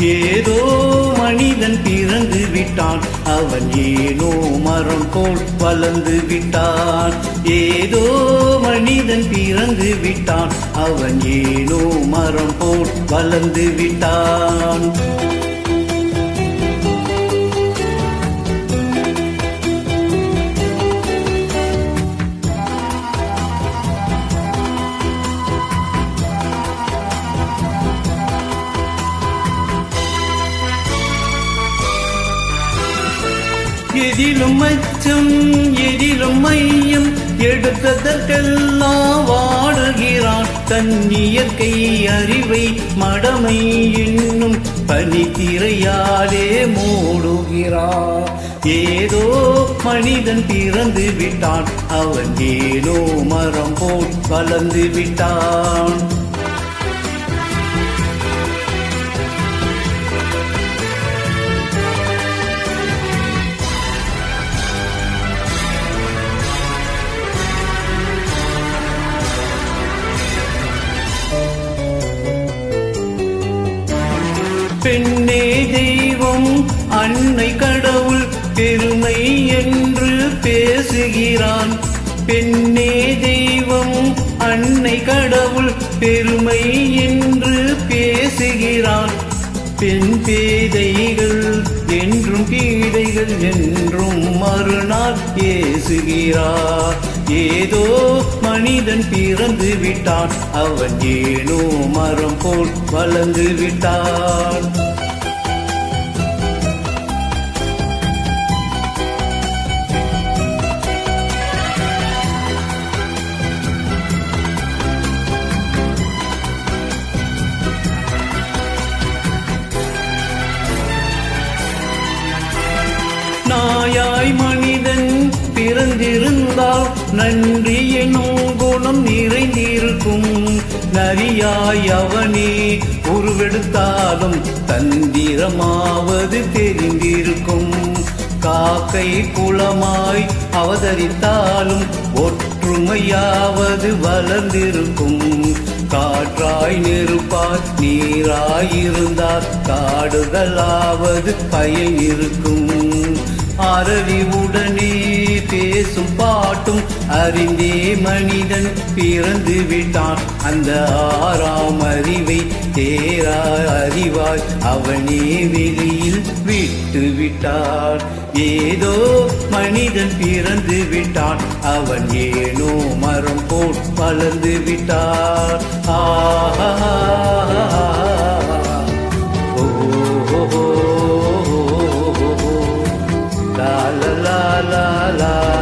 ஏதோ மனிதன் பிறந்து விட்டான். அவன் ஏனோ மரம் போல் வளர்ந்து விட்டான். ஏதோ மனிதன் பிறந்து விட்டான். அவன் ஏனோ மரம் போல் வளர்ந்து விட்டான். எதிலும் அச்சம் எதிலும் மையம் எடுத்ததற்கெல்லாம் வாடுகிறான் தன் இயற்கை அறிவை. மடமை என்னும் பனித்திரையாலே மூடுகிறான். ஏதோ மனிதன் பிறந்து விட்டான். அவன் ஏனோ மரம் போல் வளர்ந்து விட்டான். பெண்ணே தெய்வம் அன்னை கடவுள் பெருமை என்று பேசுகிறான். பெண்ணே தெய்வம் அன்னை கடவுள் பெருமை என்று பேசுகிறான். பெண் பேதைகள் என்றும் பீடைகள் என்றும் மறுநாள் பேசுகிறார். ஏதோ மனிதன் பிறந்து விட்டான். அவன் ஏனோ மரம் போல் வளர்ந்து விட்டான். நாயாய் மனிதன் பிறந்திருந்தால் நன்றி என்னும் நிறைந்திருக்கும் நரியாய் அவனே உருவெடுத்தாலும் தந்திரமாவது தெரிந்திருக்கும். காக்கை குளமாய் அவதரித்தாலும் ஒற்றுமையாவது வளர்ந்திருக்கும். காற்றாய் நெருப்பாய் நீராயிருந்தால் காடுகளாவது காடுதலாவது பயன் இருக்கும் அறிவுடனே பேசும் பாட்டும் அறிந்தே மனிதன் பிறந்து விட்டான். அந்த ஆறாம் அறிவை தேரா அறிவாய் அவனே வெளியில் விட்டு விட்டான். ஏதோ மனிதன் பிறந்து விட்டான். அவன் ஏனோ மரம் போல் வளர்ந்து விட்டான். ஆஹா. la la la.